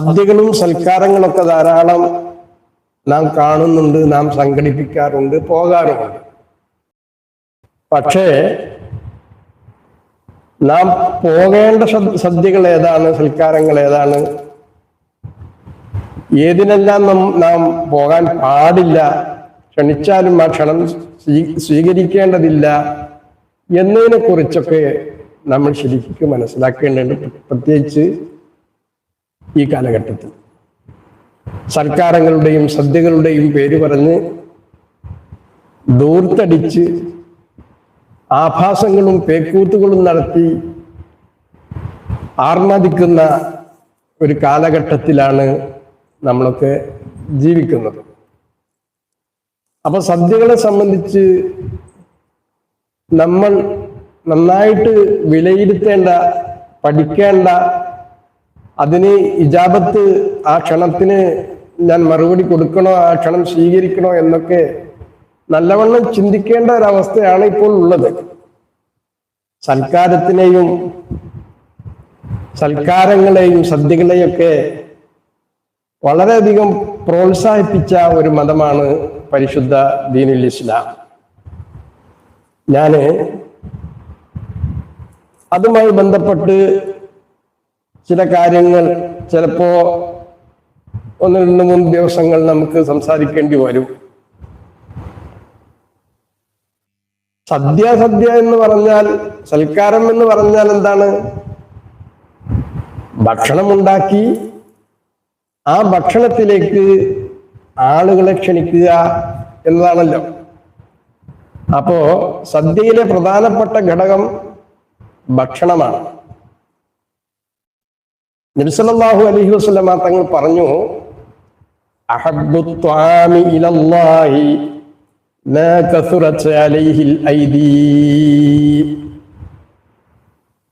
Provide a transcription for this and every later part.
സദ്യകളും സൽക്കാരങ്ങളൊക്കെ ധാരാളം നാം കാണുന്നുണ്ട് നാം സംഘടിപ്പിക്കാറുണ്ട് പോകാറുമുണ്ട്. പക്ഷേ നാം പോകേണ്ട സദ്യകൾ ഏതാണ് സൽക്കാരങ്ങൾ ഏതാണ്? ഏതിനെല്ലാം നാം- നാം പോകാൻ പാടില്ല ക്ഷണിച്ചാലും ആ ക്ഷണം സ്വീകരിക്കേണ്ടതില്ല എന്നതിനെ കുറിച്ചൊക്കെ നമ്മൾ ശരിക്കും മനസ്സിലാക്കേണ്ടതുണ്ട്. പ്രത്യേകിച്ച് ഈ കാലഘട്ടത്തിൽ. സർക്കാരങ്ങളുടെയും സദ്യകളുടെയും പേര് പറഞ്ഞ് ദൂർത്തടിച്ച് ആഭാസങ്ങളും പേക്കൂത്തുകളും നടത്തി ആർമാദിക്കുന്ന ഒരു കാലഘട്ടത്തിലാണ് നമ്മളൊക്കെ ജീവിക്കുന്നത്. അപ്പൊ സദ്യകളെ സംബന്ധിച്ച് നമ്മൾ നന്നായിട്ട് വിലയിരുത്തേണ്ട പഠിക്കേണ്ട അതിന് ഇജാബത്ത് ആ ക്ഷണത്തിന് ഞാൻ മറുപടി കൊടുക്കണോ ആ ക്ഷണം സ്വീകരിക്കണോ എന്നൊക്കെ നല്ലവണ്ണം ചിന്തിക്കേണ്ട ഒരവസ്ഥയാണ് ഇപ്പോൾ ഉള്ളത്. സൽക്കാരത്തിനെയും സൽക്കാരങ്ങളെയും സദ്യകളെയൊക്കെ വളരെയധികം പ്രോത്സാഹിപ്പിച്ച ഒരു മതമാണ് പരിശുദ്ധ ദീനുൽ ഇസ്ലാം. ഞാൻ അതുമായി ബന്ധപ്പെട്ട് ചില കാര്യങ്ങൾ ചിലപ്പോ ഒന്ന് രണ്ട് മൂന്ന് ദിവസങ്ങൾ നമുക്ക് സംസാരിക്കേണ്ടി വരും. സദ്യ സദ്യ എന്ന് പറഞ്ഞാൽ സൽക്കാരം എന്ന് പറഞ്ഞാൽ എന്താണ്? ഭക്ഷണം ഉണ്ടാക്കി ആ ഭക്ഷണത്തിലേക്ക് ആളുകളെ ക്ഷണിക്കുക എന്നതാണല്ലോ. അപ്പോ സദ്യയിലെ പ്രധാനപ്പെട്ട ഘടകം ഭക്ഷണമാണ്. നബിസല്ലാഹു അലഹി വസ്ലമ തങ്ങൾ പറഞ്ഞു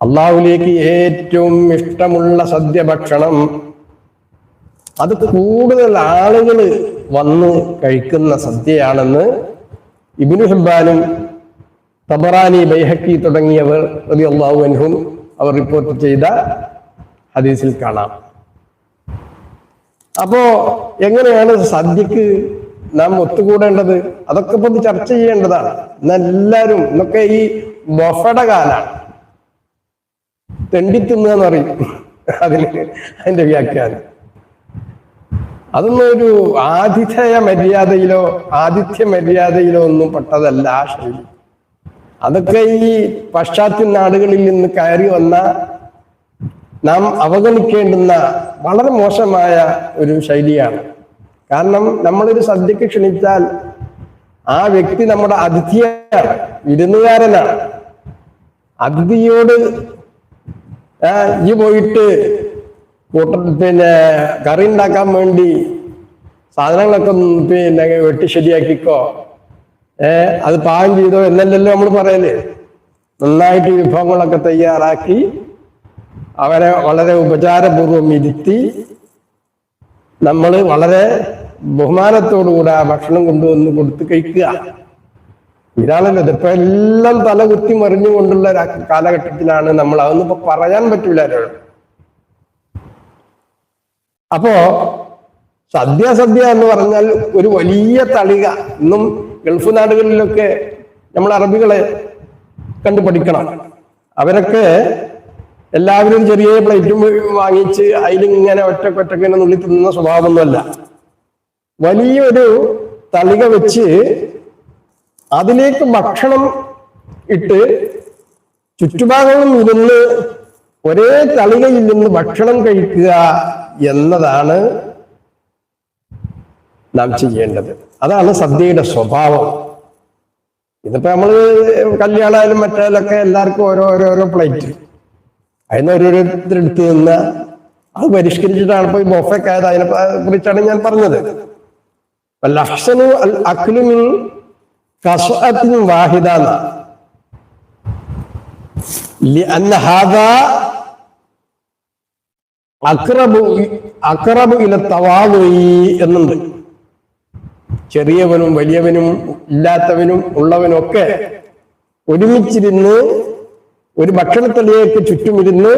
അള്ളാഹുലേക്ക് ഏറ്റവും ഇഷ്ടമുള്ള സദ്യ ഭക്ഷണം അത് കൂടുതൽ ആളുകൾ വന്ന് കഴിക്കുന്ന സദ്യയാണെന്ന് ഇബിനു ഹിബാനും തബറാനി ബൈഹക്കി തുടങ്ങിയവർ അലി അള്ളാഹു അവർ റിപ്പോർട്ട് ചെയ്ത ഹദീസിൽ കാണാം. അപ്പോ എങ്ങനെയാണ് സദ്യക്ക് നാം ഒത്തുകൂടേണ്ടത്? അതൊക്കെ ഇപ്പൊ ചർച്ച ചെയ്യേണ്ടതാണ്. എന്നെല്ലാരും ഇന്നൊക്കെ ഈ ബൊഫയുടെ കാലാണ്. തെണ്ടിത്തുന്ന എന്ന് പറയും. അതിന് അതിന്റെ വ്യാഖ്യാനം. അതൊന്നും ഒരു ആതിഥേയ മര്യാദയിലോ ആതിഥ്യ മര്യാദയിലോ ഒന്നും പെട്ടതല്ല ആ ശൈലി. അതൊക്കെ ഈ പാശ്ചാത്യ നാടുകളിൽ നിന്ന് കയറി വന്ന നാം അവഗണിക്കേണ്ടുന്ന വളരെ മോശമായ ഒരു ശൈലിയാണ്. കാരണം നമ്മളൊരു സദ്യക്ക് ക്ഷണിച്ചാൽ ആ വ്യക്തി നമ്മുടെ അതിഥിയാണ് വിരുന്നുകാരനാണ്. അതിഥിയോട് ഈ പോയിട്ട് പിന്നെ കറി ഉണ്ടാക്കാൻ വേണ്ടി സാധനങ്ങളൊക്കെ പിന്നെ വെട്ടി ശരിയാക്കിക്കോ ഏർ അത് പാകം ചെയ്തോ എന്നല്ലല്ലോ നമ്മൾ പറയൽ. നന്നായിട്ട് വിഭവങ്ങളൊക്കെ തയ്യാറാക്കി അവരെ വളരെ ഉപചാരപൂർവം ഇരുത്തി നമ്മൾ വളരെ ബഹുമാനത്തോടുകൂടെ ആ ഭക്ഷണം കൊണ്ടുവന്ന് കൊടുത്ത് കഴിക്കുക. ഇതാണല്ലോ ഇതിപ്പോ എല്ലാം തല കുത്തി മറിഞ്ഞുകൊണ്ടുള്ള കാലഘട്ടത്തിലാണ് നമ്മൾ. അതൊന്നും ഇപ്പൊ പറയാൻ പറ്റൂല അപ്പോ സദ്യ സദ്യ എന്ന് പറഞ്ഞാൽ ഒരു വലിയ തളിക. ഇന്നും ഗൾഫ് നാടുകളിലൊക്കെ നമ്മൾ അറബികളെ കണ്ടു പഠിക്കണം അവരൊക്കെ എല്ലാവരും ചെറിയ പ്ലേറ്റും വാങ്ങിച്ച് അതിലിങ്ങനെ ഒറ്റക്കൊറ്റക്കിങ്ങനെ നുള്ളി തിന്നുന്ന സ്വഭാവമൊന്നുമല്ല. വലിയൊരു തളിക വെച്ച് അതിലേക്ക് ഭക്ഷണം ഇട്ട് ചുറ്റുഭാഗവും ഇരുന്ന് ഒരേ തളികയിൽ നിന്ന് ഭക്ഷണം കഴിക്കുക എന്നതാണ് നാം ചെയ്യേണ്ടത്. അതാണ് സദ്യയുടെ സ്വഭാവം. ഇതിപ്പോ നമ്മൾ കല്യാണമായാലും മറ്റേലൊക്കെ എല്ലാവർക്കും ഓരോരോരോ പ്ലേറ്റ് അതിന് ഓരോരുത്തരെടുത്ത് നിന്ന് അത് പരിഷ്കരിച്ചിട്ടാണ് ഇപ്പൊ ഈ ബൊഫയൊക്കെ ആയത് അതിനെ കുറിച്ചാണ് ഞാൻ പറഞ്ഞത് ലക്ഷനു അൽ അക്ലുമിൻ കസ്അത്തിൻ വാഹിദ എന്നാ. لأن هذا അക്രബു അക്രബു ഇല തവാളുയി എന്നുണ്ട് ചെറിയവനും വലിയവനും ഇല്ലാത്തവനും ഉള്ളവനും ഒക്കെ ഒരുമിച്ചിരുന്ന് ഒരു ഭക്ഷണത്തിലേക്ക് ചുറ്റുമിരുന്ന്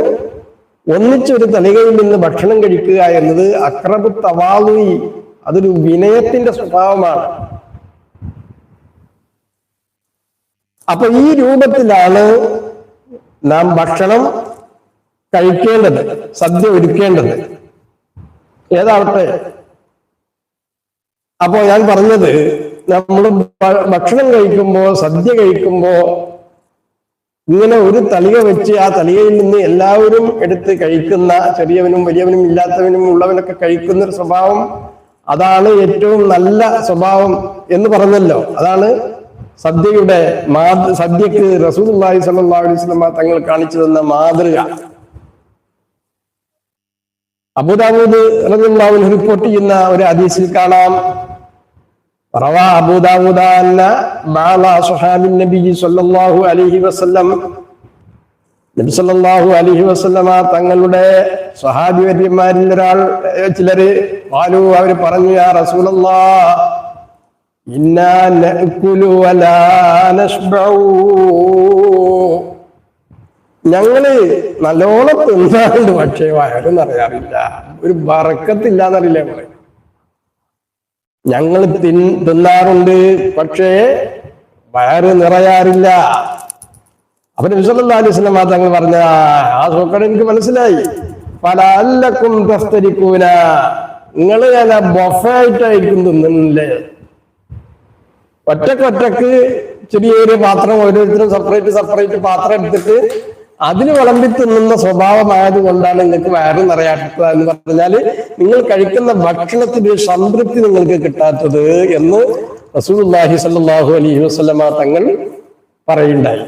ഒന്നിച്ചൊരു തലികയിൽ നിന്ന് ഭക്ഷണം കഴിക്കുക എന്നത് അക്രബ് തവാലുയി അതൊരു വിനയത്തിന്റെ സ്വഭാവമാണ്. അപ്പൊ ഈ രൂപത്തിലാണ് നാം ഭക്ഷണം കഴിക്കേണ്ടത് സദ്യ ഒരുക്കേണ്ടത്. ഏതാവട്ടെ? അപ്പോ ഞാൻ പറഞ്ഞത് നമ്മൾ ഭക്ഷണം കഴിക്കുമ്പോ സദ്യ കഴിക്കുമ്പോ ഇങ്ങനെ ഒരു തളിക വെച്ച് ആ തളികയിൽ നിന്ന് എല്ലാവരും എടുത്ത് കഴിക്കുന്ന ചെറിയവനും വലിയവനും ഇല്ലാത്തവനും ഉള്ളവനൊക്കെ കഴിക്കുന്ന ഒരു സ്വഭാവം അതാണ് ഏറ്റവും നല്ല സ്വഭാവം എന്ന് പറഞ്ഞല്ലോ. അതാണ് സദ്യയുടെ മാതൃ സദ്യക്ക് റസൂലുള്ളാഹി സ്വല്ലല്ലാഹു അലൈഹി വസല്ലം തങ്ങൾ കാണിച്ചു തന്ന മാതൃക. അബൂദാവൂദ് അൻഹു റിപ്പോർട്ട് ചെയ്യുന്ന ഒരു ഹദീസിൽ കാണാം. റവാ അബൂദാവൂദ അന്ന ബാല സ്വഹാബിൻ നബി സല്ലല്ലാഹു അലൈഹി വസല്ലം നബി സല്ലല്ലാഹു അലൈഹി വസല്ലമ തങ്ങളുടെ സ്വഹാബി വര്യന്മാരിൽ ഒരാൾ ചിലര് പാലു അവർ പറഞ്ഞു യാ റസൂലല്ലാ വലാ ഞങ്ങൾ നല്ലോണം തിന്നാറുണ്ട് പക്ഷേ വയറൊന്നും അറിയാറില്ല. ഒരു വറക്കത്തില്ല എന്നറിയില്ല ഞങ്ങൾ ഞങ്ങൾ തിന്നാറുണ്ട് പക്ഷേ വയറ് നിറയാറില്ല. അപ്പൊ നബിസല്ലാ അലൈസ്ലാം തങ്ങൾ പറഞ്ഞ ആ സൂക്കട എനിക്ക് മനസ്സിലായി. പല അല്ലക്കും തസ്തരിക്കൂല നിങ്ങൾ ഞാൻ ബൊഫായിട്ടായിരിക്കും തിന്നുന്നില്ലേ ഒറ്റക്കൊറ്റക്ക് ചെറിയൊരു പാത്രം ഓരോരുത്തരും സെപ്പറേറ്റ് സെപ്പറേറ്റ് പാത്രം എടുത്തിട്ട് അതിന് വിളമ്പി തിന്നുന്ന സ്വഭാവമായത് കൊണ്ടാണ് നിങ്ങൾക്ക് വയറ് നിറയാത്തത് എന്ന് പറഞ്ഞാൽ നിങ്ങൾ കഴിക്കുന്ന ഭക്ഷണത്തിന് സംതൃപ്തി നിങ്ങൾക്ക് കിട്ടാത്തത് എന്ന് റസൂലുള്ളാഹി സല്ലാഹു അലൈഹി വസല്ലമ തങ്ങൾ പറയുണ്ടായി.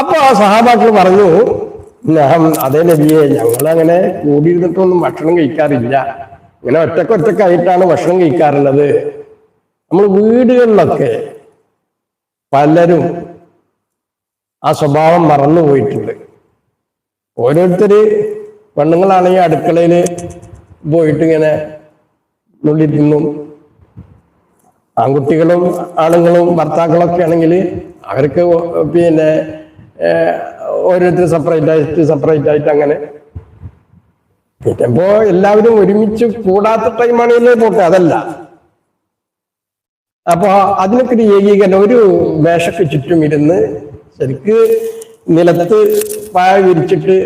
അപ്പൊ ആ സഹാബാക്കൾ പറഞ്ഞു ഞാൻ അതേ നബിയെ ഞങ്ങൾ അങ്ങനെ കൂടിയിരുന്നിട്ടൊന്നും ഭക്ഷണം കഴിക്കാറില്ല. ഇങ്ങനെ ഒറ്റക്കൊറ്റക്കായിട്ടാണ് ഭക്ഷണം കഴിക്കാറുള്ളത്. നമ്മൾ വീടുകളിലൊക്കെ പലരും ആ സ്വഭാവം മറന്നു പോയിട്ടുണ്ട്. ഓരോരുത്തര് പെണ്ണുങ്ങളാണെങ്കിൽ അടുക്കളയിൽ പോയിട്ട് ഇങ്ങനെ നുള്ളി തിന്നും ആൺകുട്ടികളും ആണുങ്ങളും ഭർത്താക്കളൊക്കെ ആണെങ്കിൽ അവർക്ക് പിന്നെ ഏഹ്, ഓരോരുത്തർ സെപ്പറേറ്റ് ആയിട്ട് സെപ്പറേറ്റ് ആയിട്ട് അങ്ങനെ. പിന്നെപ്പോ എല്ലാവരും ഒരുമിച്ച് കൂടാത്ത ടൈമാണെങ്കിലേ പോട്ടെ അതല്ല. അപ്പൊ അതിനൊക്കെ ഒരു ഏകീകരണം ഒരു വേഷക്ക് ചുറ്റും ഇരുന്ന് ശരിക്ക് നിലത്ത് പായ വിരിച്ചിട്ട്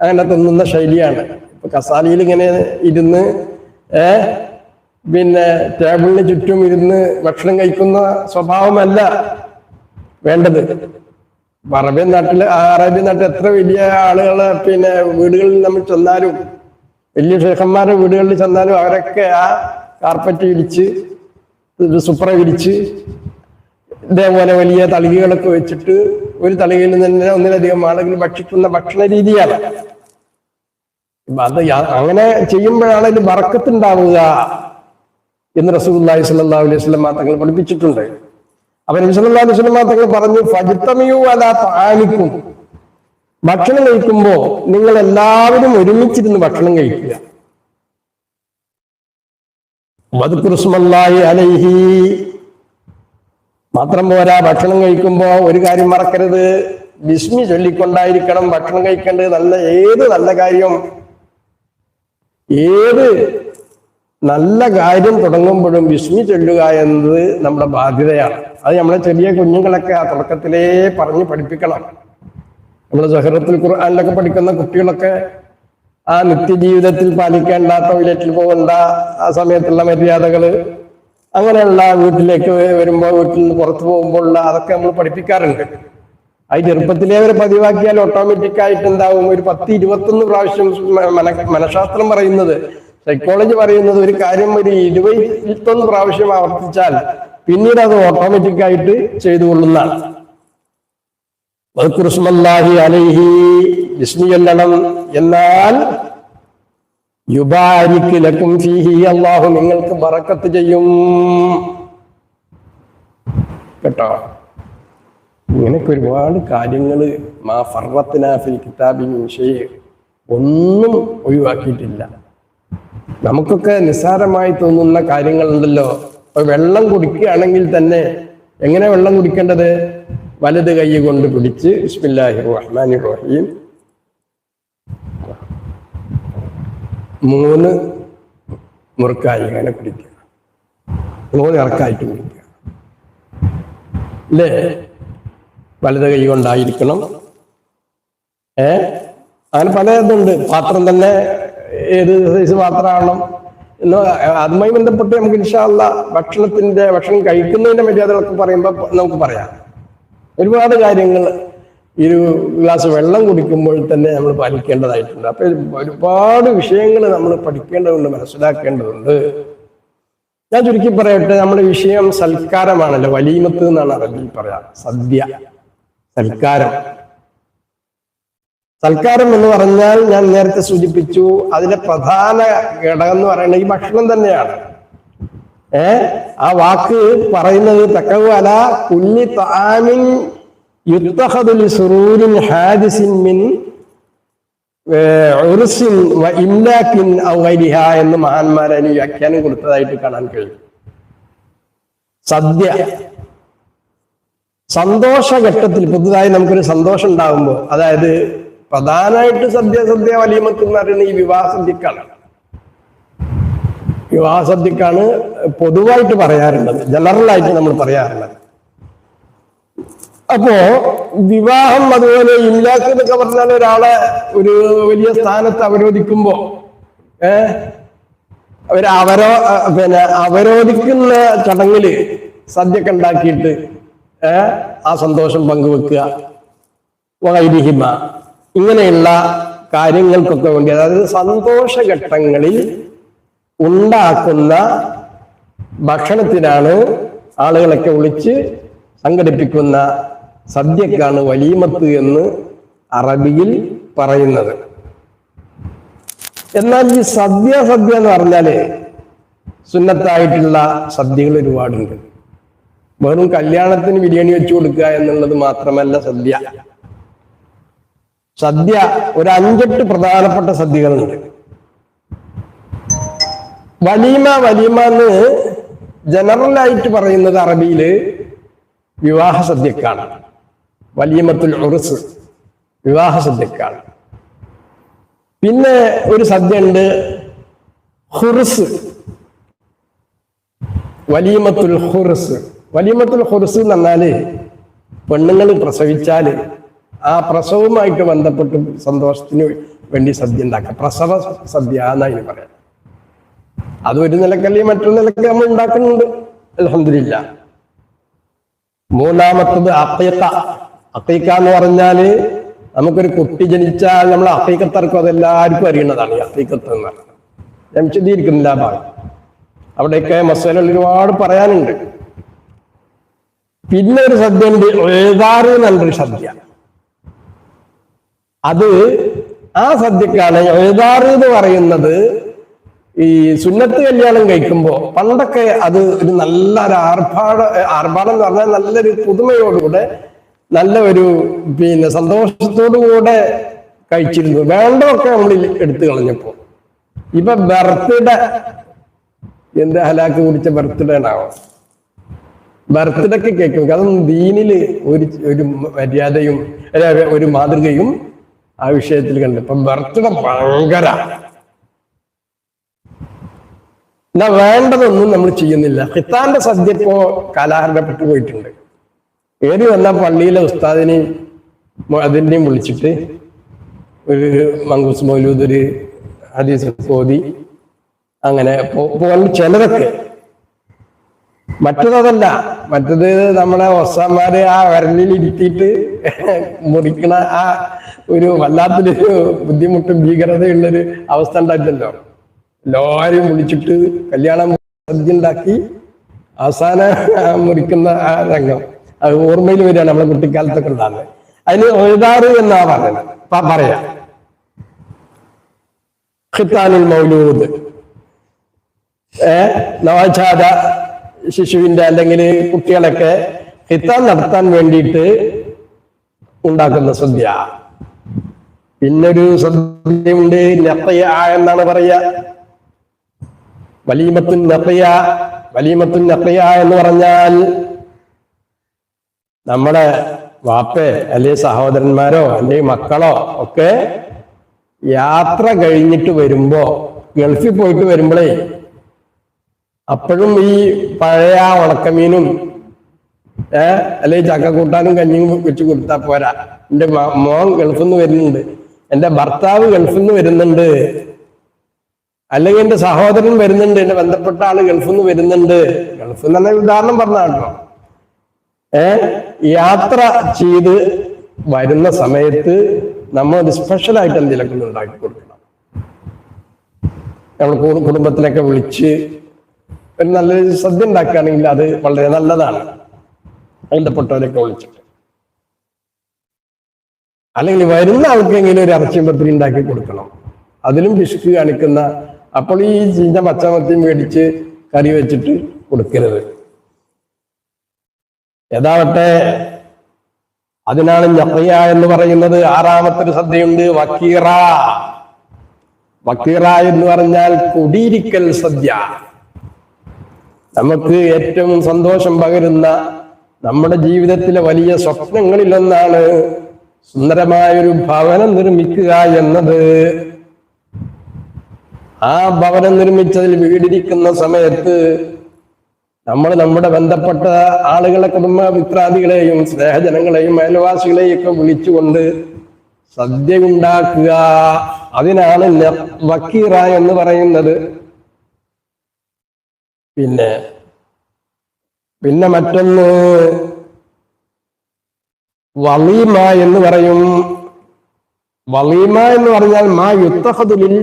അങ്ങനെ തിന്നുന്ന ശൈലിയാണ്. ഇപ്പൊ കസാലയിൽ ഇങ്ങനെ ഇരുന്ന് ഏ പിന്നെ ടേബിളിന് ചുറ്റും ഇരുന്ന് ഭക്ഷണം കഴിക്കുന്ന സ്വഭാവമല്ല വേണ്ടത്. അറേബ്യൻ നാട്ടിൽ ആ അറേബ്യൻ നാട്ടിൽ എത്ര വലിയ ആളുകളെ പിന്നെ വീടുകളിൽ നമ്മൾ ചെന്നാലും വലിയ ഷേഖന്മാരുടെ വീടുകളിൽ ചെന്നാലും അവരൊക്കെ ആ കാർപ്പറ്റ് വിരിച്ച് സുപ്ര വിരിച്ച് ഇതേപോലെ വലിയ തളികകളൊക്കെ വെച്ചിട്ട് ഒരു തളികയിൽ തന്നെ ഒന്നിലധികം ആളുകൾ ഭക്ഷിക്കുന്ന ഭക്ഷണ രീതിയാണ്. അത് അങ്ങനെ ചെയ്യുമ്പോഴാണ് ഇത് ബറക്കത്തുണ്ടാവുക എന്ന് റസൂലുള്ളാഹി സ്വല്ലല്ലാഹു അലൈഹി സ്വലം തങ്ങൾ പഠിപ്പിച്ചിട്ടുണ്ട്. നബി അലൈഹി സ്വലം തങ്ങൾ പറഞ്ഞു ഫജ്തമിയു അതാ തആലിക്കും ഭക്ഷണം കഴിക്കുമ്പോ നിങ്ങൾ എല്ലാവരും ഒരുമിച്ചിരുന്ന് ഭക്ഷണം കഴിക്കുക. അലൈഹി. മാത്രം പോരാ ഭക്ഷണം കഴിക്കുമ്പോ ഒരു കാര്യം മറക്കരുത്. വിസ്മി ചൊല്ലിക്കൊണ്ടായിരിക്കണം ഭക്ഷണം കഴിക്കേണ്ടത്. നല്ല ഏത് നല്ല കാര്യം? ഏത് നല്ല കാര്യം തുടങ്ങുമ്പോഴും വിസ്മി ചൊല്ലുക എന്നത് നമ്മുടെ ബാധ്യതയാണ്. അത് നമ്മളെ ചെറിയ കുഞ്ഞുങ്ങളൊക്കെ ആ തുടക്കത്തിലേ പറഞ്ഞ് പഠിപ്പിക്കണം. നമ്മുടെ സഹൃദത്തിൽ ഖുർആാനിലൊക്കെ പഠിക്കുന്ന കുട്ടികളൊക്കെ ആ നിത്യജീവിതത്തിൽ പാലിക്കേണ്ട ടോയ്ലറ്റിൽ പോകേണ്ട ആ സമയത്തുള്ള മര്യാദകൾ അങ്ങനെയുള്ള വീട്ടിലേക്ക് വരുമ്പോ വീട്ടിൽ നിന്ന് പുറത്തു പോകുമ്പോഴുള്ള അതൊക്കെ നമ്മൾ പഠിപ്പിക്കാറുണ്ട്. അത് ചെറുപ്പത്തിലേ അവരെ പതിവാക്കിയാൽ ഓട്ടോമാറ്റിക് ആയിട്ട് എന്താവും? ഒരു പത്ത് ഇരുപത്തൊന്ന് പ്രാവശ്യം മനഃശാസ്ത്രം പറയുന്നത് സൈക്കോളജി പറയുന്നത് ഒരു കാര്യം ഒരു ഇരുപത്തൊന്ന് പ്രാവശ്യം ആവർത്തിച്ചാൽ പിന്നീട് അത് ഓട്ടോമാറ്റിക് ആയിട്ട് ചെയ്തു കൊള്ളുന്നതാണ് അലൈഹി വിസ്മി എന്നാൽ യുബാരിക്ക് ലക്കും ഫീഹി അള്ളാഹു നിങ്ങൾക്ക് ബറക്കത്ത് ചെയ്യും. കേട്ടോ? ഇങ്ങനെയൊക്കെ ഒരുപാട് കാര്യങ്ങൾ മാ ഫർവത്തിന ഫിൽ കിതാബിൻ ഷെയ് ഒന്നും ഒഴിവാക്കിയിട്ടില്ല. നമുക്കൊക്കെ നിസ്സാരമായി തോന്നുന്ന കാര്യങ്ങളുണ്ടല്ലോ. ഇപ്പൊ വെള്ളം കുടിക്കുകയാണെങ്കിൽ തന്നെ എങ്ങനെ വെള്ളം കുടിക്കേണ്ടത്? വലത് കൈ കൊണ്ട് പിടിച്ച് ബിസ്മില്ലാഹി റഹ്മാനി റഹീം മൂന്ന് മുറുക്കായി ഇങ്ങനെ കുടിക്കുക. മൂന്ന് ഇറക്കായിട്ട് കുടിക്കുക. അല്ലേ? വലത് കൈ കൊണ്ടായിരിക്കണം. ഏ? അങ്ങനെ പല ഇതുണ്ട് പാത്രം തന്നെ ഏത് സൈസ് പാത്രമാണോ എന്ന് അതുമായി ബന്ധപ്പെട്ട് നമുക്ക് ഇൻഷാല്ല ഭക്ഷണത്തിന്റെ ഭക്ഷണം കഴിക്കുന്നതിന്റെ മര്യാദകളൊക്കെ പറയുമ്പോൾ നമുക്ക് പറയാം. ഒരുപാട് കാര്യങ്ങൾ ഒരു ഗ്ലാസ് വെള്ളം കുടിക്കുമ്പോൾ തന്നെ നമ്മൾ പാലിക്കേണ്ടതായിട്ടുണ്ട്. അപ്പൊ ഒരുപാട് വിഷയങ്ങൾ നമ്മൾ പഠിക്കേണ്ടതുണ്ട് മനസ്സിലാക്കേണ്ടതുണ്ട്. ഞാൻ ചുരുക്കി പറയട്ടെ നമ്മുടെ വിഷയം സൽക്കാരമാണല്ലോ വലീമത്ത് എന്നാണ് അറബിയിൽ പറയാ സദ്യ സൽക്കാരം. സൽക്കാരം എന്ന് പറഞ്ഞാൽ ഞാൻ നേരത്തെ സൂചിപ്പിച്ചു അതിലെ പ്രധാന ഘടകം എന്ന് പറയുന്നത് ഈ ഭക്ഷണം തന്നെയാണ്. ഏ? ആ വാക്ക് പറയുന്നത് തക്കവല കുഞ്ഞി താമിൻ യുത്തഹദുൽ സുറൂരിൻ ഹാദിസിൻ മിൻ ഉറുസിൻ വ ഇംലാക്കിൻ ഔ ഗൈരിഹ എന്ന് മഹാന്മാരെ വ്യാഖ്യാനം കൊടുത്തതായിട്ട് കാണാൻ കഴിയും. സദ്യ. സന്തോഷഘട്ടത്തിൽ പുതുതായി നമുക്കൊരു സന്തോഷം ഉണ്ടാകുമ്പോൾ അതായത് പ്രധാനമായിട്ട് സദ്യ സദ്യ വലിയമത്ത് എന്ന് പറയുന്നത് ഈ വിവാഹ സദ്യക്കാണ്. വിവാഹ സദ്യക്കാണ് പൊതുവായിട്ട് പറയാറുള്ളത്. ജനറലായിട്ട് നമ്മൾ പറയാറുള്ളത്. അപ്പോ വിവാഹം അതുപോലെ ഇല്ലാക്ക് എന്നൊക്കെ പറഞ്ഞാൽ ഒരാളെ ഒരു വലിയ സ്ഥാനത്ത് അവരോധിക്കുമ്പോ ഏ അവരവരോ പിന്നെ അവരോധിക്കുന്ന ചടങ്ങിൽ സദ്യക്കെ ഉണ്ടാക്കിയിട്ട് ഏ ആ സന്തോഷം പങ്കുവെക്കുക. വൈരിഹിമ ഇങ്ങനെയുള്ള കാര്യങ്ങൾക്കൊക്കെ വേണ്ടി അതായത് സന്തോഷഘട്ടങ്ങളിൽ ഉണ്ടാക്കുന്ന ഭക്ഷണത്തിനാണ് ആളുകളൊക്കെ വിളിച്ച് സംഘടിപ്പിക്കുന്ന സദ്യക്കാണ് വലീമത്ത് എന്ന് അറബിയിൽ പറയുന്നത്. എന്നാൽ ഈ സദ്യ സദ്യ എന്ന് പറഞ്ഞാൽ സുന്നത്തായിട്ടുള്ള സദ്യകൾ ഒരുപാടുണ്ട്. വെറും കല്യാണത്തിന് ബിരിയാണി വെച്ചു കൊടുക്കുക എന്നുള്ളത് മാത്രമല്ല സദ്യ. സദ്യ ഒരു അഞ്ചെട്ട് പ്രധാനപ്പെട്ട സദ്യകളുണ്ട്. വലീമ വലീമ എന്ന് ജനറലായിട്ട് പറയുന്നത് അറബിയിൽ വിവാഹ സദ്യക്കാണ്. വലീമത്തുൽ ഉറുസ് വിവാഹ സദ്യക്കാണ്. പിന്നെ ഒരു സദ്യ ഉണ്ട് ഹുറുസ് വലീമത്തുൽ ഹുറുസ് വലീമത്തുൽ ഹുറുസ് എന്ന് പറഞ്ഞാൽ പെണ്ണുങ്ങൾ പ്രസവിച്ചാൽ ആ പ്രസവവുമായിട്ട് ബന്ധപ്പെട്ട് സന്തോഷത്തിന് വേണ്ടി സദ്യ ഉണ്ടാക്കുക പ്രസവ സദ്യ എന്നാണ് പറയാം. അത് ഒരു നിലക്കല്ലേ മറ്റൊരു നിലയ്ക്ക് നമ്മൾ ഉണ്ടാക്കുന്നുണ്ട്. അലഹമില്ല മൂന്നാമത്തത് അക്കയത്ത അക്കീക്ക എന്ന് പറഞ്ഞാൽ നമുക്കൊരു കുട്ടി ജനിച്ചാൽ നമ്മൾ അക്കീക്കത്തർക്കും അതെല്ലാവർക്കും അറിയുന്നതാണ്. ഈ അക്കൈക്കത്ത് എന്ന് ഞാൻ വിശദീകരിക്കുന്നില്ല ഭാഗം. അവിടെയൊക്കെ മസാലകൾ ഒരുപാട് പറയാനുണ്ട്. പിന്നെ ഒരു സദ്യ ഉണ്ട്. ഏതാറ് നല്ലൊരു സദ്യ. അത് ആ സദ്യക്കാണ് എഴുതാറ് എന്ന് പറയുന്നത് ഈ സുന്നത്ത് കല്യാണം കഴിക്കുമ്പോൾ പണ്ടൊക്കെ അത് ഒരു നല്ല ഒരു ആർഭാട ആർഭാടം എന്ന് പറഞ്ഞാൽ നല്ലൊരു പുതുമയോടുകൂടെ നല്ല ഒരു പിന്നെ സന്തോഷത്തോടുകൂടെ കഴിച്ചിരുന്നു. വേണ്ടതൊക്കെ നമ്മൾ എടുത്തു കളഞ്ഞപ്പോ. ഇപ്പൊ ബർത്ത്ഡേ എന്ത് ഹലാക്ക് കുടിച്ച ബർത്ത്ഡേ ആണോ ബർത്ത്ഡേക്ക് കേൾക്കും അതൊന്നും ദീനിൽ ഒരു ഒരു മര്യാദയും ഒരു മാതൃകയും ആ വിഷയത്തിൽ കണ്ടു ഇപ്പം ബർത്ത്ഡേ ഭയങ്കര. എന്നാ വേണ്ടതൊന്നും നമ്മൾ ചെയ്യുന്നില്ല. ഖിത്താന്റെ സദ്യ ഇപ്പോ കാലാഹരണപ്പെട്ടു പോയിട്ടുണ്ട്. ഏറി വന്ന പള്ളിയിലെ ഉസ്താദിനെയും അതിനെയും വിളിച്ചിട്ട് ഒരു മങ്കൂസ് മൗലൂദ് ഒരു ഹദീസ് ഓതി അങ്ങനെ ചിലതൊക്കെ മറ്റതല്ല മറ്റത് നമ്മളെ ഒസാന്മാര് ആ വിരലിൽ ഇരുത്തിയിട്ട് മുറിക്കണ ആ ഒരു വല്ലാത്തൊരു ബുദ്ധിമുട്ടും ഭീകരതയുള്ളൊരു അവസ്ഥ ഉണ്ടായിട്ടല്ലോ എല്ലാവരും വിളിച്ചിട്ട് കല്യാണം ഉണ്ടാക്കി അവസാന മുറിക്കുന്ന ആ രംഗം. അത് ഓർമ്മയിൽ വരികയാണ് നമ്മളെ കുട്ടിക്കാലത്തൊക്കെ ഉണ്ടാകുന്നത് അതിന് എഴുതാറ് എന്നാ പറയുന്നത്? പറയാം. ഖിത്താനുൽ മൗലൂദ്. ഏ? നവജാത ശിശുവിന്റെ അല്ലെങ്കിൽ കുട്ടികളൊക്കെ ഹിത്താൻ നടത്താൻ വേണ്ടിയിട്ട് ഉണ്ടാക്കുന്ന സദ്യ. പിന്നൊരു സദ്യയുണ്ട് നത്തയ എന്നാണ് പറയുക. വലീമത്തുൻ നത്തയ വലീമത്തുൻ നത്തയ എന്ന് പറഞ്ഞാൽ നമ്മുടെ വാപ്പേ അല്ലെ സഹോദരന്മാരോ അല്ലെ മക്കളോ ഒക്കെ യാത്ര കഴിഞ്ഞിട്ട് വരുമ്പോ ഗൾഫിൽ പോയിട്ട് വരുമ്പോഴേ അപ്പോഴും ഈ പഴയ ഉണക്കമീനും ഏ അല്ലെങ്കിൽ ചക്കക്കൂട്ടാനും കഞ്ഞിയും വെച്ച് കൊടുത്താൽ പോരാ. എന്റെ മോൻ ഗൾഫിൽ നിന്ന് വരുന്നുണ്ട്. എന്റെ ഭർത്താവ് ഗൾഫിൽ നിന്ന് വരുന്നുണ്ട്. അല്ലെങ്കിൽ എന്റെ സഹോദരൻ വരുന്നുണ്ട്. എന്റെ ബന്ധപ്പെട്ട ആൾ ഗൾഫിൽ നിന്ന് വരുന്നുണ്ട്. ഗൾഫിൽ നിന്ന് തന്നെ ഉദാഹരണം പറഞ്ഞാട്ടോ ഏ യാത്ര ചെയ്ത് വരുന്ന സമയത്ത് നമ്മൾ അത് സ്പെഷ്യലായിട്ട് എന്തെങ്കിലും ഉണ്ടാക്കി കൊടുക്കണം. നമ്മൾ കുടുംബത്തിലൊക്കെ വിളിച്ച് ഒരു നല്ലൊരു സദ്യ ഉണ്ടാക്കുകയാണെങ്കിൽ അത് വളരെ നല്ലതാണ്. ബന്ധപ്പെട്ടവരൊക്കെ വിളിച്ചിട്ട് അല്ലെങ്കിൽ വരുന്ന ആൾക്കെങ്കിലും ഒരു ഇറച്ചിയും പത്തിരി ഉണ്ടാക്കി കൊടുക്കണം. അതിലും പിശുക്ക് കാണിക്കുന്ന അപ്പോൾ ഈ ചീഞ്ഞ പച്ചമത്തി മേടിച്ച് കറി വെച്ചിട്ട് കൊടുക്കരുത്. യഥാവട്ടെ അതിനാണ് ഞപ്പയ്യ എന്ന് പറയുന്നത്. ആറാമത്തെ സദ്യയുണ്ട് വക്കീറ. വക്കീറ എന്ന് പറഞ്ഞാൽ കുടിയിരിക്കൽ സദ്യ. നമുക്ക് ഏറ്റവും സന്തോഷം പകരുന്ന നമ്മുടെ ജീവിതത്തിലെ വലിയ സ്വപ്നങ്ങളിലൊന്നാണ് സുന്ദരമായൊരു ഭവനം നിർമ്മിക്കുക എന്നത്. ആ ഭവനം നിർമ്മിച്ചതിൽ വീടിരിക്കുന്ന സമയത്ത് നമ്മൾ നമ്മുടെ ബന്ധപ്പെട്ട ആളുകളെ കുടുംബ മിത്രാദികളെയും സ്നേഹജനങ്ങളെയും അയൽവാസികളെയും ഒക്കെ വിളിച്ചുകൊണ്ട് സദ്യ ഉണ്ടാക്കുക അതിനാണ് വക്കീറ എന്ന് പറയുന്നത്. പിന്നെ പിന്നെ മറ്റൊന്ന് വളീമ എന്ന് പറയും. വളീമ എന്ന് പറഞ്ഞാൽ മാ യുത്തഹദുലിൽ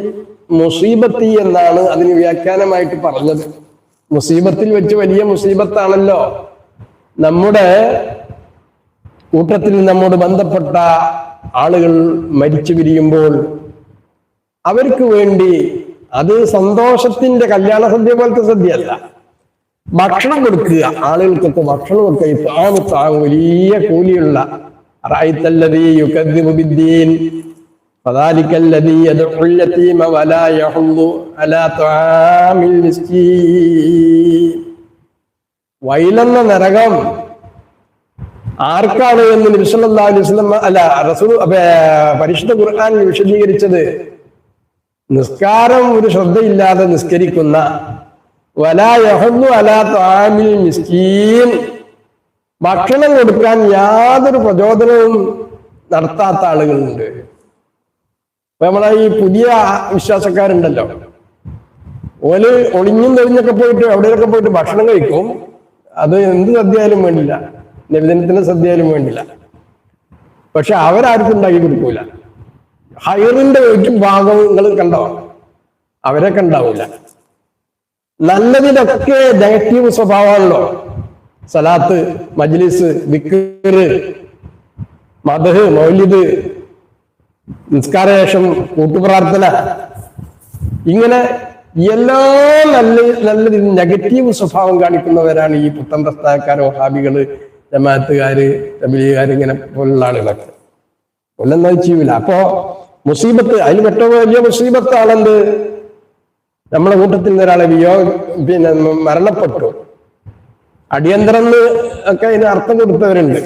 മുസീബത്തി എന്നാണ് അതിന് വ്യാഖ്യാനമായിട്ട് പറഞ്ഞത്. മുസീബത്തിൽ വെച്ച് വലിയ മുസീബത്താണല്ലോ. നമ്മുടെ കൂട്ടത്തിൽ നമ്മോട് ബന്ധപ്പെട്ട ആളുകൾ മരിച്ചു പിരിയുമ്പോൾ അവർക്ക് വേണ്ടി അത് സന്തോഷത്തിന്റെ കല്യാണ സദ്യ പോലത്തെ സദ്യ അല്ല ഭക്ഷണം കൊടുക്കുക. ആളുകൾക്കൊക്കെ ഭക്ഷണം കൊടുക്കുക. താങ്ങു താങ്ങും വലിയ കൂലിയുള്ള. വയലെന്ന നരകം ആർക്കാണ് എന്ന് നിമിഷം അലൈഹി റസൂ റസൂൽ പരിശുദ്ധ ഖുർആാനിൽ വിശദീകരിച്ചത് നിസ്കാരം ഒരു ശ്രദ്ധയില്ലാതെ നിസ്കരിക്കുന്ന വലാ യഹുന്നു അലാ താമിൽ മിസ്കീൻ. ഭക്ഷണം കൊടുക്കാൻ യാതൊരു പ്രചോദനവും നടത്താത്ത ആളുകളുണ്ട്. നമ്മളെ ഈ പുതിയ വിശ്വാസക്കാരുണ്ടല്ലോ. ഓൽ ഒളിഞ്ഞും തെളിഞ്ഞൊക്കെ പോയിട്ട് എവിടെയൊക്കെ പോയിട്ട് ഭക്ഷണം കഴിക്കും. അത് എന്ത് സദ്യയാലും വേണ്ടില്ല. നിവേദനത്തിന്റെ സദ്യയാലും വേണ്ടില്ല. പക്ഷെ അവരാർക്കും ഉണ്ടാക്കി കൊടുക്കൂല. ഹയറിന്റെ ഒരു ഭാഗം നിങ്ങൾ കണ്ടോ അവരൊക്കെ ഉണ്ടാവൂല നല്ലതിലൊക്കെ നെഗറ്റീവ് സ്വഭാവമാണല്ലോ. സലാത്ത് മജ്ലിസ് വിക്കറ് മതഹ് മൗലിദ് നിസ്കാരശേഷം കൂട്ടുപ്രാർത്ഥന. ഇങ്ങനെ എല്ലാ നല്ല നല്ല നെഗറ്റീവ് സ്വഭാവം കാണിക്കുന്നവരാണ് ഈ പുത്തൻ പ്രസ്ഥാനക്കാർ വഹാബികൾ ജമാഅത്തുകാര് തമിഴുകാർ ഇങ്ങനെ പോലുള്ള ആളുകളൊക്കെ. ഒന്നും ചെയ്യൂല അപ്പോ മുസീബത്ത് അതിന് ഏറ്റവും വലിയ മുസീബത്താണെന്ത് നമ്മളെ കൂട്ടത്തിൽ നിന്ന് ഒരാളെ വിയോഗ പിന്നെ മരണപ്പെട്ടു. അടിയന്തരം ഒക്കെ അതിന് അർത്ഥം കൊടുത്തവരുണ്ട്.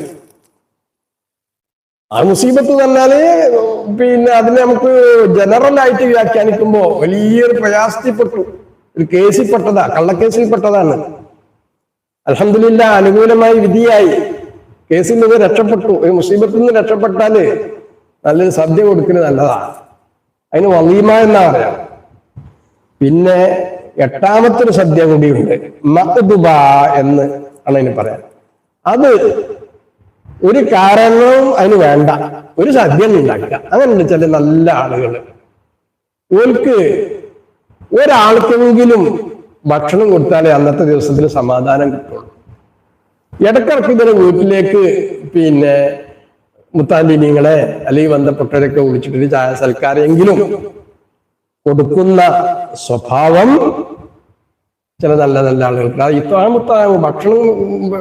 ആ മുസീബത്ത് പറഞ്ഞാൽ പിന്നെ അതിനെ നമുക്ക് ജനറൽ ആയിട്ട് വ്യാഖ്യാനിക്കുമ്പോ വലിയൊരു പ്രയാസത്തിൽപ്പെട്ടു. ഒരു കേസിൽ പെട്ടതാ കള്ളക്കേസിൽ പെട്ടതാണ് അലഹമില്ല അനുകൂലമായി വിധിയായി. കേസിൽ നിന്ന് രക്ഷപ്പെട്ടു. ഒരു മുസീബത്തിൽ നിന്ന് രക്ഷപ്പെട്ടാൽ നല്ലൊരു സദ്യ കൊടുക്കുന്നത് നല്ലതാണ്. അതിന് വലീമ എന്നാ പറയാം? പിന്നെ എട്ടാമത്തെ ഒരു സദ്യ കൂടിയുണ്ട്. മഹദുബ എന്ന് ആണ് അതിന് പറയാം അത് ഒരു കാരണവും അതിന് വേണ്ട. ഒരു സദ്യ ഉണ്ടാക്കുക അങ്ങനെ ചില നല്ല ആളുകൾ ഓൽക്ക് ഒരാൾക്കെങ്കിലും ഭക്ഷണം കൊടുത്താലേ അന്നത്തെ ദിവസത്തിൽ സമാധാനം കിട്ടുള്ളൂ. ഇടക്കിടക്ക് ഇതിനെ വീട്ടിലേക്ക് പിന്നെ മുത്താലിനിങ്ങളെ അല്ലെങ്കിൽ ബന്ധപ്പെട്ടവരൊക്കെ വിളിച്ചിട്ട് ഒരു ചായ സൽക്കാരെങ്കിലും കൊടുക്കുന്ന സ്വഭാവം ചില നല്ല നല്ല ആളുകൾക്ക്. ആ ഇത്താമുത്താമ് ഭക്ഷണം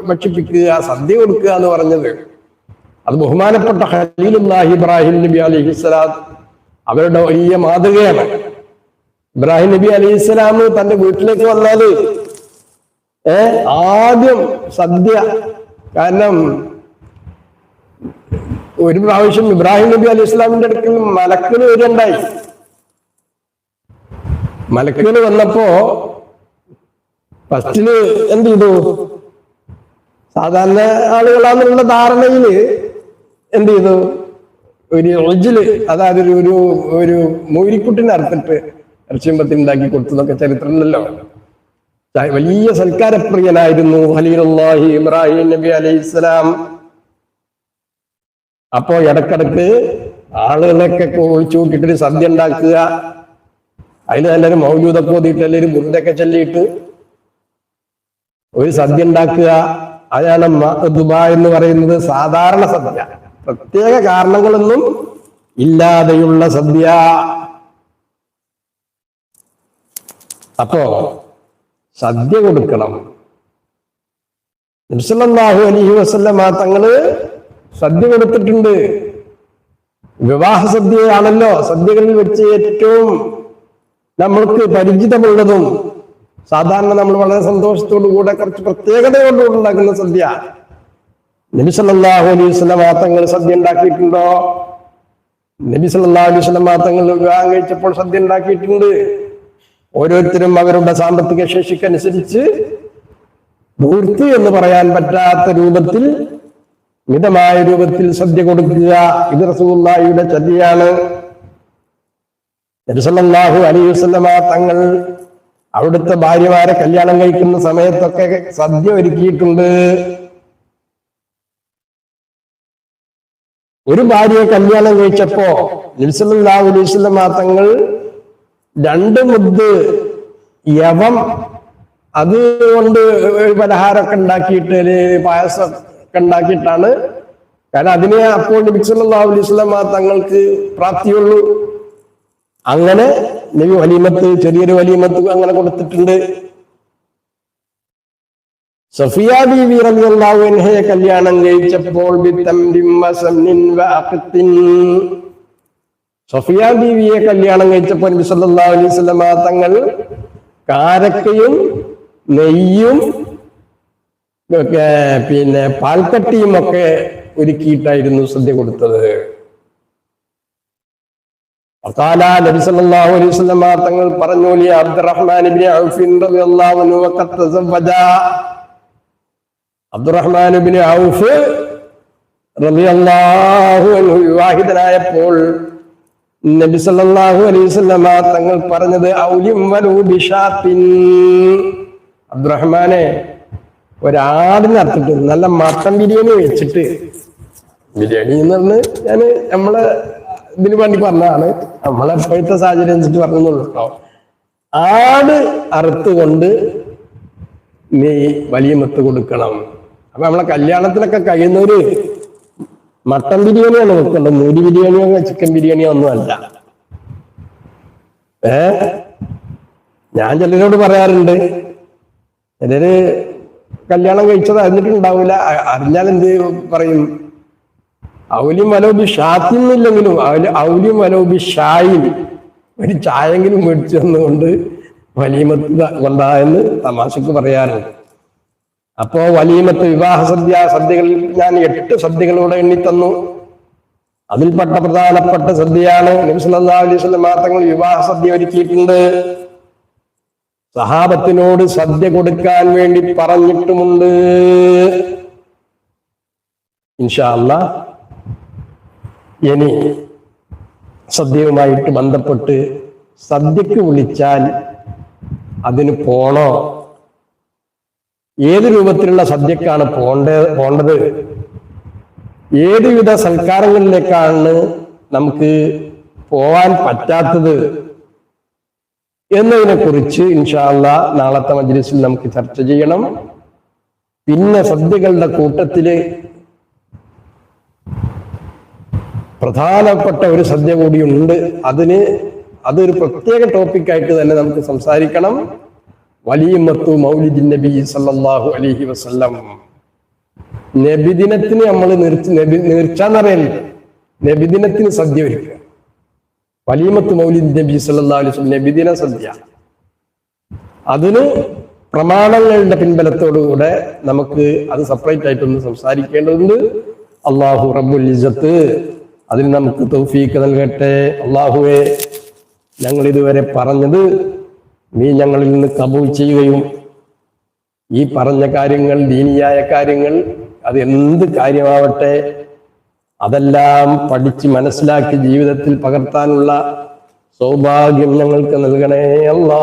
ഭക്ഷിപ്പിക്കുക സദ്യ കൊടുക്കുക എന്ന് പറഞ്ഞത് അത് ബഹുമാനപ്പെട്ട ഹലീലുല്ലാഹി ഇബ്രാഹിം നബി അലി അവരുടെ വലിയ മാതൃകയാണ്. ഇബ്രാഹിം നബി അലി ഇസ്ലാം തന്റെ വീട്ടിലേക്ക് വന്നാൽ ഏ ആദ്യം സദ്യ. കാരണം ഒരു പ്രാവശ്യം ഇബ്രാഹിം നബി അലി ഇസ്ലാമിന്റെ അടുക്കൽ മലക്കിന് വരുണ്ടായി മലക്കുകൾ വന്നപ്പോ ഫസ്റ്റിൽ എന്ത് ചെയ്തു? സാധാരണ ആളുകളാന്നുള്ള ധാരണയിൽ എന്ത് ചെയ്തു? ഒരു ഒജിൽ അതായത് ഒരു ഒരു ഒരു മൂരിക്കുട്ടിനെ അറുത്തിട്ട് ഇറച്ചിമ്പത്തി ഉണ്ടാക്കി കൊടുത്തതൊക്കെ ചരിത്രമല്ലോ വലിയ സൽക്കാരപ്രിയനായിരുന്നു ഖലീലുല്ലാഹി ഇബ്രാഹിം നബി അലൈഹിസ്സലാം അപ്പോ ഇടക്കിടക്ക് ആളുകളൊക്കെ ഒഴിച്ചു കൂട്ടിട്ട് സദ്യ ഉണ്ടാക്കുക. അതിൽ നല്ലൊരു മൗലൂതൊക്കെ ഓതിയിട്ട് എല്ലാവരും ബുദ്ധൊക്കെ ചൊല്ലിയിട്ട് ഒരു സദ്യ ഉണ്ടാക്കുക. അതാണ് ദുബ എന്ന് പറയുന്നത് സാധാരണ സദ്യ. പ്രത്യേക കാരണങ്ങളൊന്നും ഇല്ലാതെയുള്ള സദ്യ. അപ്പോ സദ്യ കൊടുക്കണം. നബ്സല്ലാഹു അലൈഹി വസല്ലമ തങ്ങൾ സദ്യ കൊടുത്തിട്ടുണ്ട്. വിവാഹ സദ്യയാണല്ലോ. സദ്യകളിൽ വെച്ച് ഏറ്റവും നമ്മൾക്ക് പരിചിതമുള്ളതും സാധാരണ നമ്മൾ വളരെ സന്തോഷത്തോടു കൂടെ കുറച്ച് പ്രത്യേകതയോടുകൂടെ ഉണ്ടാക്കുന്ന സദ്യ. നബി സല്ലല്ലാഹു അലൈഹി സദ്യ ഉണ്ടാക്കിയിട്ടുണ്ടോ? നബി സല്ലല്ലാഹു അലൈഹി വിവാഹം കഴിച്ചപ്പോൾ സദ്യ ഉണ്ടാക്കിയിട്ടുണ്ട്. ഓരോരുത്തരും അവരുടെ സാമ്പത്തിക ശേഷിക്കനുസരിച്ച് പൂർത്തി എന്ന് പറയാൻ പറ്റാത്ത രൂപത്തിൽ മിതമായ രൂപത്തിൽ സദ്യ കൊടുക്കുക. ഇത് റസൂലുള്ളാഹിയുടെ ചതിയാണ്. നബിസല്ലാഹു അലൈഹി വസല്ലമ തങ്ങൾ അവിടുത്തെ ഭാര്യമാരെ കല്യാണം കഴിക്കുന്ന സമയത്തൊക്കെ സദ്യ ഒരുക്കിയിട്ടുണ്ട്. ഒരു ഭാര്യയെ കല്യാണം കഴിച്ചപ്പോ നബിസല്ലാഹു അലൈഹി വസല്ലമ തങ്ങൾ രണ്ട് മുദ്ദ് യവം അതുകൊണ്ട് ഒരു പലഹാരമൊക്കെ ഉണ്ടാക്കിയിട്ട് പായസം ഒക്കെ ഉണ്ടാക്കിയിട്ടാണ്. കാരണം അതിനെ അപ്പോൾ നബി സല്ലല്ലാഹു അലൈഹി തങ്ങൾക്ക് പ്രാപ്തിയുള്ളൂ. അങ്ങനെ നബി വലിയമത്ത് ചെറിയൊരു വലിയമത്ത് അങ്ങനെ കൊടുത്തിട്ടുണ്ട്. സഫിയ ബീവി റളിയല്ലാഹു അൻഹയെ കല്യാണം കഴിച്ചപ്പോൾ സഫിയ ബിവിയെ കല്യാണം കഴിച്ചപ്പോൾ നബി സല്ലല്ലാഹു അലൈഹി വസല്ലമ തങ്ങൾ കാരക്കയും നെയ്യും പിന്നെ പാൽക്കട്ടിയും ഒക്കെ ഒരുക്കിയിട്ടായിരുന്നു ശ്രദ്ധ കൊടുത്തത്. തങ്ങൾ പറഞ്ഞു അബ്ദുറഹ്മാൻ അബ്ദുറഹ്മാൻ ഔഫ് വിവാഹിതനായപ്പോൾ നബി സല്ലല്ലാഹു അലൈഹി തങ്ങൾ പറഞ്ഞത് ഔലിം വലൂ ബിഷാത്തിൻ. അബ്ദുറഹ്മാനെ ഒരാടിനെ അറുത്തിട്ട് നല്ല മട്ടൻ ബിരിയാണി വെച്ചിട്ട് ബിരിയാണി? എന്ന് പറഞ്ഞ് ഞാൻ നമ്മളെ ഇതിന് വേണ്ടി പറഞ്ഞതാണ്. നമ്മളെ ഇപ്പോഴത്തെ സാഹചര്യം വെച്ചിട്ട് പറഞ്ഞുള്ളൂ കേട്ടോ. ആട് അറുത്തുകൊണ്ട് നീ വലിയ മത്ത് കൊടുക്കണം. അപ്പൊ നമ്മളെ കല്യാണത്തിലൊക്കെ കഴിയുന്നവര് മട്ടൻ ബിരിയാണിയാണ് വെക്കേണ്ടത്. മൂരി ബിരിയാണിയോ ചിക്കൻ ബിരിയാണിയോ ഒന്നും അല്ല. ഏ? ഞാൻ ചിലരോട് പറയാറുണ്ട്. ചിലര് കല്യാണം കഴിച്ചത് അറിഞ്ഞിട്ടുണ്ടാവില്ല. ഉണ്ടാവില്ല അറിഞ്ഞാൽ എന്ത് പറയും? ഔലി വലോബി ഷാത്തിന്നില്ലെങ്കിലും ഔലി വലോബി ഷായും ഒരു ചായെങ്കിലും മേടിച്ചു തന്നുകൊണ്ട് വലിയമത്ത് കൊണ്ടായെന്ന് തമാശക്ക് പറയാറുണ്ട്. അപ്പോ വലിയമത്ത് വിവാഹ സദ്യ സദ്യകളിൽ ഞാൻ എട്ട് സദ്യകളോടെ എണ്ണിത്തന്നു. അതിൽപ്പെട്ട പ്രധാനപ്പെട്ട സദ്യയാണ് നബി സല്ലല്ലാഹു അലൈഹി വസല്ലം മാത്രങ്ങൾ വിവാഹ സദ്യ ഒരുക്കിയിട്ടുണ്ട്. സഹാബത്തിനോട് സദ്യ കൊടുക്കാൻ വേണ്ടി പറഞ്ഞിട്ടുമുണ്ട്. ഇൻഷല്ല ഇനി സദ്യയുമായിട്ട് ബന്ധപ്പെട്ട് സദ്യക്ക് വിളിച്ചാൽ അതിന് പോണോ? ഏത് രൂപത്തിലുള്ള സദ്യക്കാണ് പോണ്ടേ പോണ്ടത്? ഏതുവിധ സൽക്കാരങ്ങളിലേക്കാണ് നമുക്ക് പോവാൻ പറ്റാത്തത്? എന്നതിനെ കുറിച്ച് ഇൻഷാല്ല നാളത്തെ മജ്ലിസിൽ നമുക്ക് ചർച്ച ചെയ്യണം. പിന്നെ സദ്യകളുടെ കൂട്ടത്തിൽ പ്രധാനപ്പെട്ട ഒരു സദ്യ കൂടിയുണ്ട്. അതിന് അതൊരു പ്രത്യേക ടോപ്പിക്കായിട്ട് തന്നെ നമുക്ക് സംസാരിക്കണം. വലിയമ്മത്തു മൗലിദ് നബി സല്ലാഹു അലഹി വസല്ലം. നബിദിനത്തിന് നമ്മൾ നേർച്ച നബി നീർച്ചാന്നറിയല്ലേ? നബിദിനത്തിന് സദ്യ ഒരുക്കുക. വലിയമത്ത് മൗലിദ് നബി സല്ലല്ലാഹു അലൈഹി നബിദിന സദ്യ അതിന് പ്രമാണങ്ങളുടെ പിൻബലത്തോടുകൂടെ നമുക്ക് അത് സെപ്പറേറ്റ് ആയിട്ടൊന്ന് സംസാരിക്കേണ്ടതുണ്ട്. അള്ളാഹു റബ്ബുൽ ഇസത്ത് അതിന് നമുക്ക് തൗഫീക്ക് നൽകട്ടെ. അള്ളാഹുവെ ഞങ്ങൾ ഇതുവരെ പറഞ്ഞത് നീ ഞങ്ങളിൽ നിന്ന് കബൂൾ ചെയ്യുകയും ഈ പറഞ്ഞ കാര്യങ്ങൾ ദീനിയായ കാര്യങ്ങൾ അത് എന്ത് കാര്യമാവട്ടെ അതെല്ലാം പഠിച്ച് മനസ്സിലാക്കി ജീവിതത്തിൽ പകർത്താനുള്ള സൗഭാഗ്യം ഞങ്ങൾക്ക് നൽകണേ അല്ലാ.